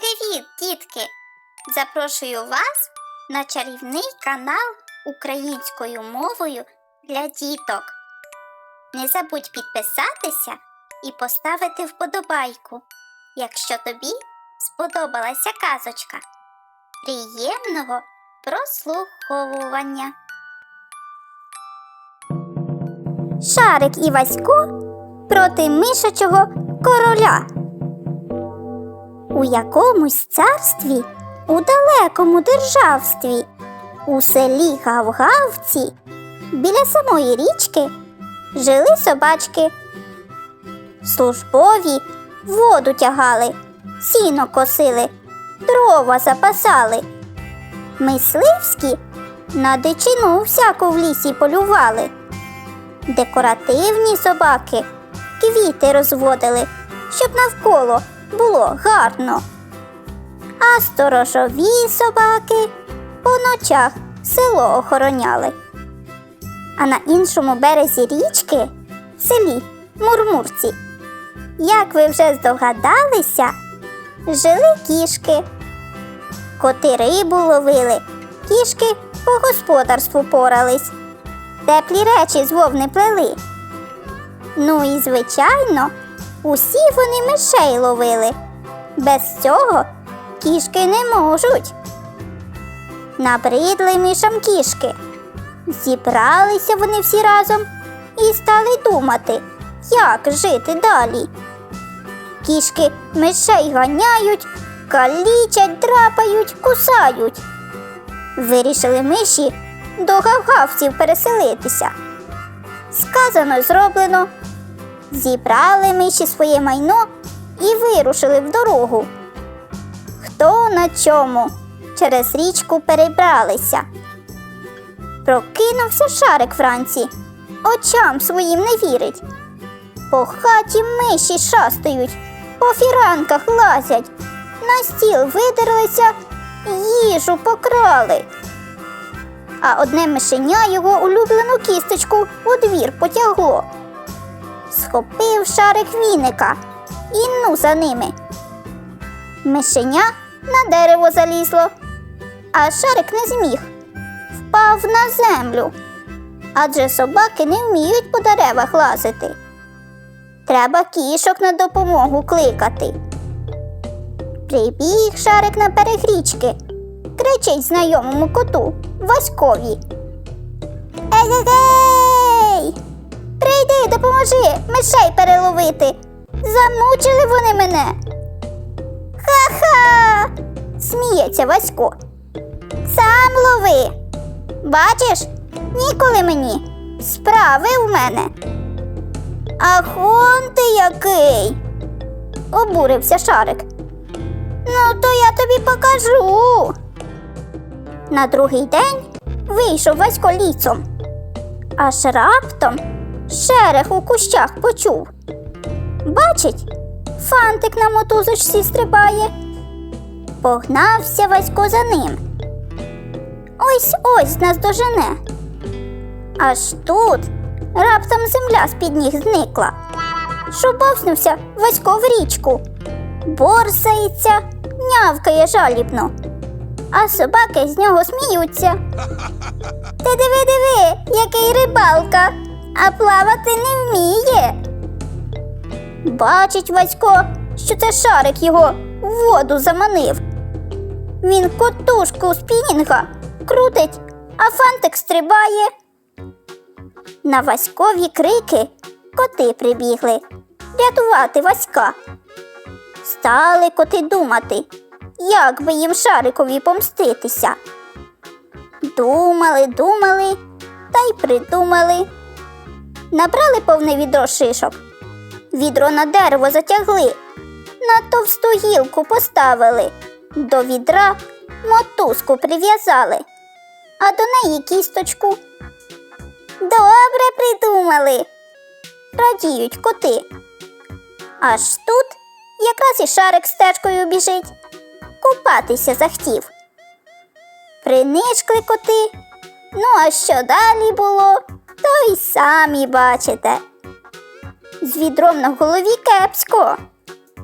Привіт, дітки! Запрошую вас на чарівний канал українською мовою для діток. Не забудь підписатися і поставити вподобайку, якщо тобі сподобалася казочка. Приємного прослуховування. Шарик і Васько проти мишачого короля. У якомусь царстві, у далекому державстві, у селі Гавгавці, біля самої річки жили собачки. Службові воду тягали, сіно косили, дрова запасали. Мисливські на дичину всяку в лісі полювали. Декоративні собаки квіти розводили, щоб навколо було гарно. А сторожові собаки по ночах село охороняли. А на іншому березі річки, в селі Мурмурці, як ви вже здогадалися, жили кішки. Коти рибу ловили, кішки по господарству порались, теплі речі з вовни плели. Ну і, звичайно, усі вони мишей ловили. Без цього кішки не можуть. Набридли мишам кішки. Зібралися вони всі разом і стали думати, як жити далі. Кішки мишей ганяють, калічать, драпають, кусають. Вирішили миші до гавгавців переселитися. Сказано, зроблено. Зібрали миші своє майно і вирушили в дорогу. Хто на чому через річку перебралися. Прокинувся шарик вранці, очам своїм не вірить. По хаті миші шастають, по фіранках лазять, на стіл видерлися, їжу покрали. А одне мишеня його улюблену кісточку у двір потягло. Схопив шарик віника і ну за ними. Мишеня на дерево залізло, а шарик не зміг. Впав на землю. Адже собаки не вміють по деревах лазити. Треба кішок на допомогу кликати. Прибіг шарик на берег річки, кричить знайомому коту Васькові. Егегей! Допоможи мишей переловити. Замучили вони мене. Ха-ха! сміється Васько. Сам лови. Бачиш, ніколи мені. Справи в мене. Ах, он ти який. обурився Шарик. Ну, то я тобі покажу. На другий день вийшов Васько лісом. Аж раптом шерех у кущах почув. Бачить, фантик на мотузочці стрибає. Погнався Васько за ним. Ось ось нас дожене. Аж тут раптом земля з-під ніг зникла. Шубовснувся Васько в річку, борсається, нявкає жалібно, а собаки з нього сміються. Ти диви, диви, який рибалка, а плавати не вміє. Бачить Васько, що це шарик його в воду заманив. Він котушку спінінга крутить, а фантик стрибає. На Васькові крики коти прибігли рятувати Васька. Стали коти думати, як би їм шарикові помститися. Думали, думали та й придумали. Набрали повне відро шишок, відро на дерево затягли, на товсту гілку поставили, до відра мотузку прив'язали, а до неї кісточку. Добре придумали, радіють коти. Аж тут якраз і шарик стежкою біжить, купатися захтів. Принишкли коти. Ну, а що далі було, то й самі бачите. З відром на голові кепсько.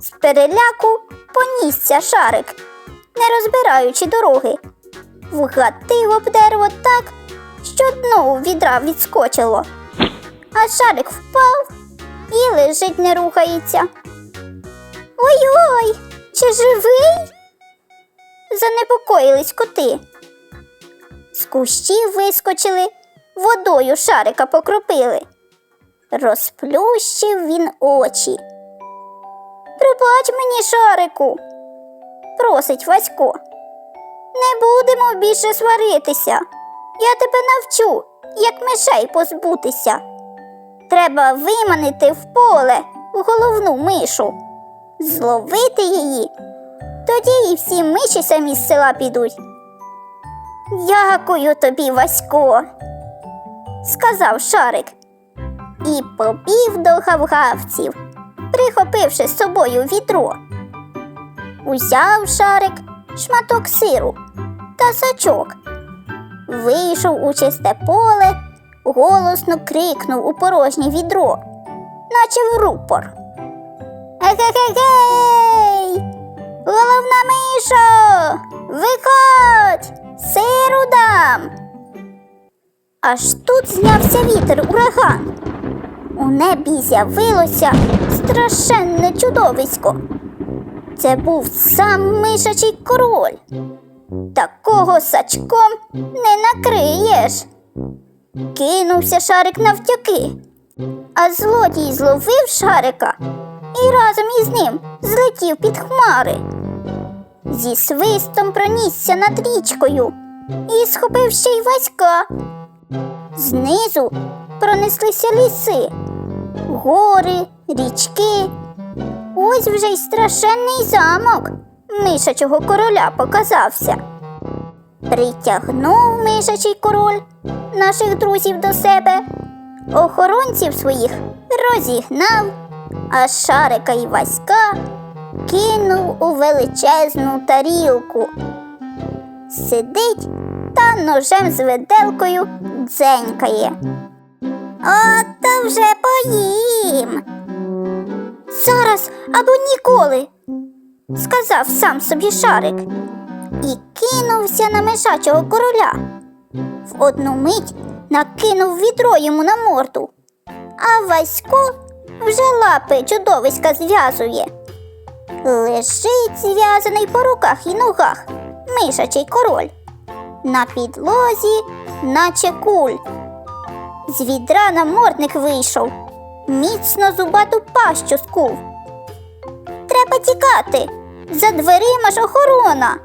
З переляку понісся шарик, не розбираючи дороги. Вгатив об дерево так, що дно у відра відскочило. А шарик впав і лежить, не рухається. Ой-ой, чи живий? Занепокоїлись коти. З кущів вискочили, водою шарика покропили. Розплющив він очі. Пробач мені, шарику, просить Васько. Не будемо більше сваритися. Я тебе навчу, як мишей позбутися. Треба виманити в поле головну мишу, зловити її. Тоді і всі миші самі з села підуть. Дякую тобі, Васько, сказав Шарик і побів до гавгавців, прихопивши з собою відро. Узяв шарик шматок сиру та сачок, вийшов у чисте поле, голосно крикнув у порожнє відро, наче в рупор. Егегегей! Головна мишо! Аж тут знявся вітер ураган. У небі з'явилося страшенне чудовисько. Це був сам мишачий король. Такого сачком не накриєш. Кинувся шарик навтяки, а злодій зловив шарика і разом із ним злетів під хмари. Зі свистом пронісся над річкою і схопив ще й Васька. Знизу пронеслися ліси, гори, річки. Ось вже й страшенний замок мишачого короля показався. Притягнув мишачий король наших друзів до себе, охоронців своїх розігнав, а шарика й васька кинув у величезну тарілку. Сидить та ножем з виделкою дзенькає. Ото вже поїм. Зараз або ніколи, сказав сам собі шарик і кинувся на мишачого короля. В одну мить накинув відро йому на морду, а Васько вже лапи чудовиська зв'язує. Лежить зв'язаний по руках і ногах мишачий король. На підлозі, наче куль. З відра намордник вийшов, міцно зубату пащу скув. Треба тікати. За дверима ж охорона.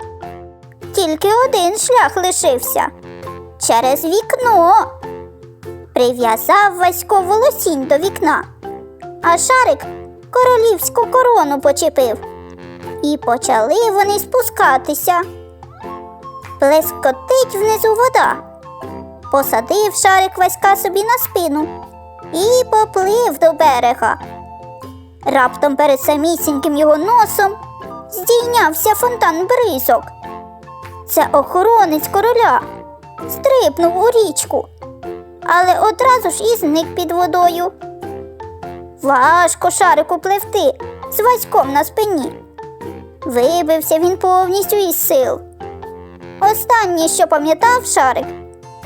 Тільки один шлях лишився через вікно. Прив'язав Васько волосінь до вікна, а шарик королівську корону почепив. І почали вони спускатися. Плескотить внизу вода. Посадив шарик Васька собі на спину і поплив до берега. Раптом перед самісіньким його носом здійнявся фонтан бризок. Це охоронець короля стрибнув у річку, але одразу ж і зник під водою. Важко шарику пливти з васьком на спині. Вибився він повністю із сил. Останнє, що пам'ятав шарик,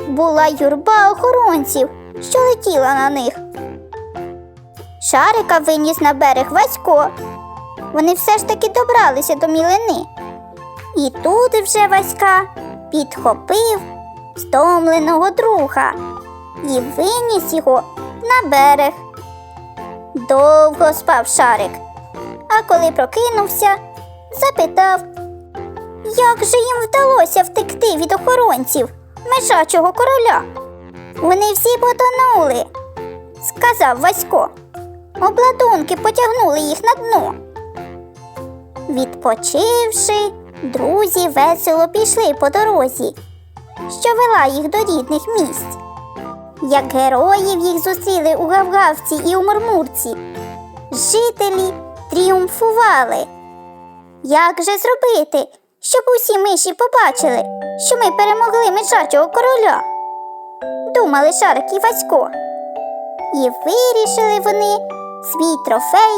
була юрба охоронців, що летіла на них. Шарика виніс на берег Васько. Вони все ж таки добралися до мілини. І тут вже Васька підхопив стомленого друга і виніс його на берег. Довго спав шарик, а коли прокинувся, запитав, як же їм вдалося втекти від охоронців мешачого короля. Вони всі потонули, сказав Васько. Обладунки потягнули їх на дно. Відпочивши, друзі весело пішли по дорозі, що вела їх до рідних місць. Як героїв їх зустріли у Гавгавці і у Мурмурці, жителі тріумфували. Як же зробити, щоб усі миші побачили, що ми перемогли мишачого короля? Думали Шарик і Васько. І вирішили вони свій трофей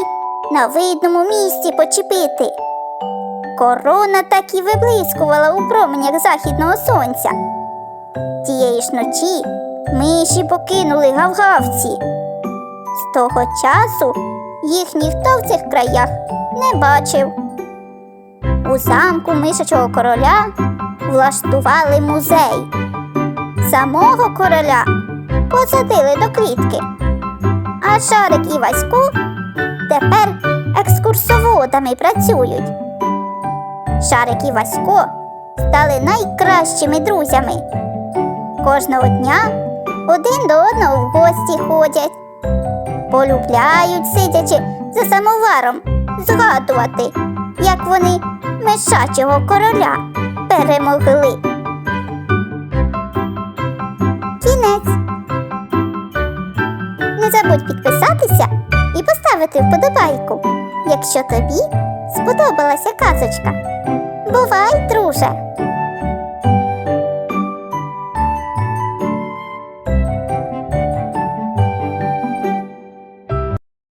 на видному місці почепити. корона так і виблискувала у променях західного сонця. Тієї ж ночі миші покинули гавгавці. З того часу їх ніхто в цих краях не бачив. У замку мишачого короля влаштували музей. Самого короля посадили до клітки. А Шарик і Васько тепер екскурсоводами працюють. Шарик і Васько стали найкращими друзями. Кожного дня один до одного в гості ходять, полюбляють, сидячи за самоваром, згадувати, як вони мишачого короля перемогли. Кінець. Не забудь підписатися і поставити вподобайку, якщо тобі сподобалася казочка. Бувай, друже!